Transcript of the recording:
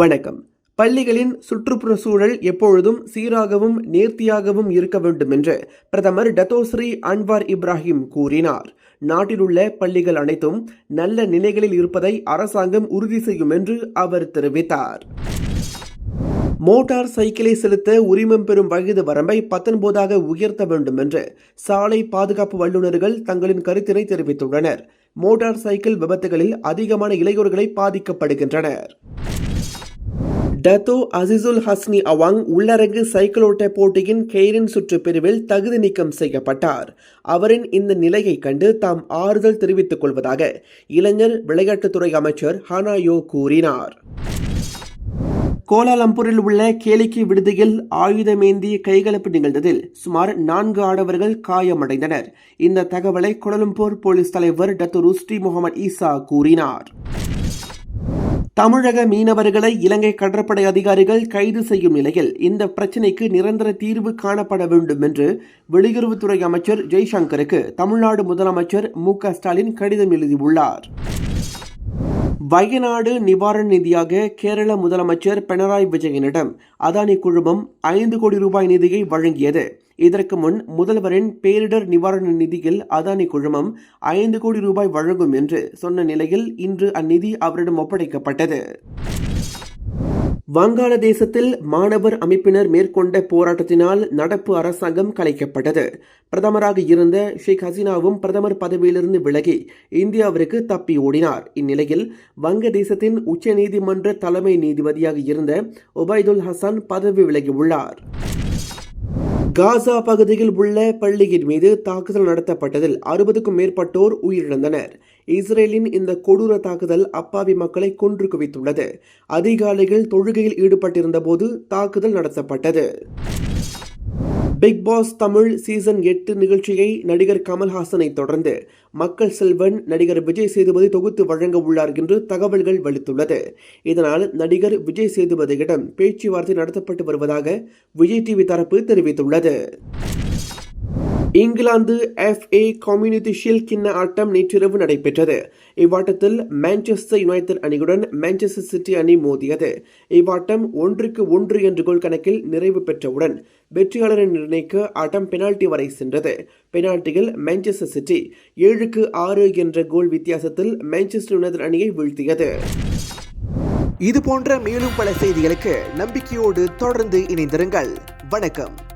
வணக்கம். பள்ளிகளின் சுற்றுப்புற சூழல் எப்பொழுதும் சீராகவும் நேர்த்தியாகவும் இருக்க வேண்டும் என்று பிரதமர் டத்தோஸ்ரீ அன்வார் இப்ராஹிம் கூறினார். நாட்டிலுள்ள பள்ளிகள் அனைத்தும் நல்ல நிலைகளில் இருப்பதை அரசாங்கம் உறுதி செய்யும் என்று அவர் தெரிவித்தார். மோட்டார் சைக்கிளை செலுத்த உரிமம் பெறும் வயது வரம்பை பத்தொன்பதாக உயர்த்த வேண்டும் என்று சாலை பாதுகாப்பு வல்லுநர்கள் தங்களின் கருத்தினை தெரிவித்துள்ளனர். மோட்டார் சைக்கிள் விபத்துகளில் அதிகமான இளையோர்களை பாதிக்கப்படுகின்றனர். டத்தோ அசிசுல் ஹஸ்னி அவாங் உள்ளரங்கு சைக்கிளோட்ட போட்டியின் கெய்ரின் சுற்று பிரிவில் தகுதி நீக்கம் செய்யப்பட்டார். அவரின் இந்த நிலையை கண்டு தாம் ஆறுதல் தெரிவித்துக் கொள்வதாக இளைஞர் விளையாட்டுத்துறை அமைச்சர் ஹனாயோ கூறினார். கோலாலம்பூரில் உள்ள கேளிக்கை விடுதியில் ஆயுதமேந்திய கைகலப்பு நிகழ்ந்ததில் சுமார் நான்கு ஆடவர்கள் காயமடைந்தனர். இந்த தகவலை கோலாலம்பூர் போலீஸ் தலைவர் டத்து ருஸ்டி முகமது ஈசா கூறினார். தமிழக மீனவர்களை இலங்கை கடற்படை அதிகாரிகள் கைது செய்யும் நிலையில் இந்த பிரச்சினைக்கு நிரந்தர தீர்வு காணப்பட வேண்டும் என்று வெளியுறவுத்துறை அமைச்சர் ஜெய்சங்கருக்கு தமிழ்நாடு முதலமைச்சர் மு ஸ்டாலின் கடிதம் எழுதியுள்ளார். வயநாடு நிவாரண நிதியாக கேரள முதலமைச்சர் பினராயி விஜயனிடம் அதானி குழுமம் ஐந்து கோடி ரூபாய் நிதியை வழங்கியது. இதற்கு முன் முதல்வரின் பேரிடர் நிவாரண நிதியில் அதானி குழுமம் ஐந்து கோடி ரூபாய் வழங்கும் என்று சொன்ன நிலையில் இன்று அந்நிதி அவரிடம் ஒப்படைக்கப்பட்டது. வங்காளதேசத்தில் மாணவர் அமைப்பினர் மேற்கொண்ட போராட்டத்தினால் நடப்பு அரசாங்கம் கலைக்கப்பட்டது. பிரதமராக இருந்த ஷேக் ஹசீனாவும் பிரதமர் பதவியிலிருந்து விலகி இந்தியாவிற்கு தப்பி ஓடினார். இந்நிலையில் வங்கதேசத்தின் உச்சநீதிமன்ற தலைமை நீதிபதியாக இருந்த ஒபைதுல் ஹசன் பதவி விலகியுள்ளார். காசா பகுதியில் உள்ள பள்ளியின் மீது தாக்குதல் நடத்தப்பட்டதில் அறுபதுக்கும் மேற்பட்டோர் உயிரிழந்தனர். இஸ்ரேலின் இந்த கொடூர தாக்குதல் அப்பாவி மக்களை கொன்று குவித்துள்ளது. அதிகாலையில் தொழுகையில் ஈடுபட்டிருந்த போது தாக்குதல் நடத்தப்பட்டது. பிக் பாஸ் தமிழ் சீசன் எட்டு நிகழ்ச்சியை நடிகர் கமல்ஹாசனை தொடர்ந்து மக்கள் செல்வன் நடிகர் விஜய் சேதுபதி தொகுத்து வழங்க உள்ளார் என்று தகவல்கள் வெளித்துள்ளது. இதனால் நடிகர் விஜய் சேதுபதியிடம் பேச்சுவார்த்தை நடத்தப்பட்டு வருவதாக விஜய் டிவி தரப்பு தெரிவித்துள்ளது. இங்கிலாந்து எஃப் ஏ கம்யூனிட்டி ஷீல்ட் கிண்ண ஆட்டம் நேற்றிரவு நடைபெற்றது. இவ்வாட்டத்தில் மான்செஸ்டர் யுனைடெட் அணியுடன் மான்செஸ்டர் சிட்டி அணி மோதியது. இவ்வாட்டம் ஒன்றுக்கு ஒன்று என்ற கோல் கணக்கில் நிறைவு பெற்றவுடன் வெற்றியாளரை நிர்ணயிக்க ஆட்டம் பெனால்டி வரை சென்றது. பெனால்டியில் மான்செஸ்டர் சிட்டி ஏழுக்கு ஆறு என்ற கோல் வித்தியாசத்தில் மான்செஸ்டர் யுனைடெட் அணியை வீழ்த்தியது. இது போன்ற மேலும் பல செய்திகளுக்கு நம்பிக்கையோடு தொடர்ந்து இணைந்திருங்கள். வணக்கம்.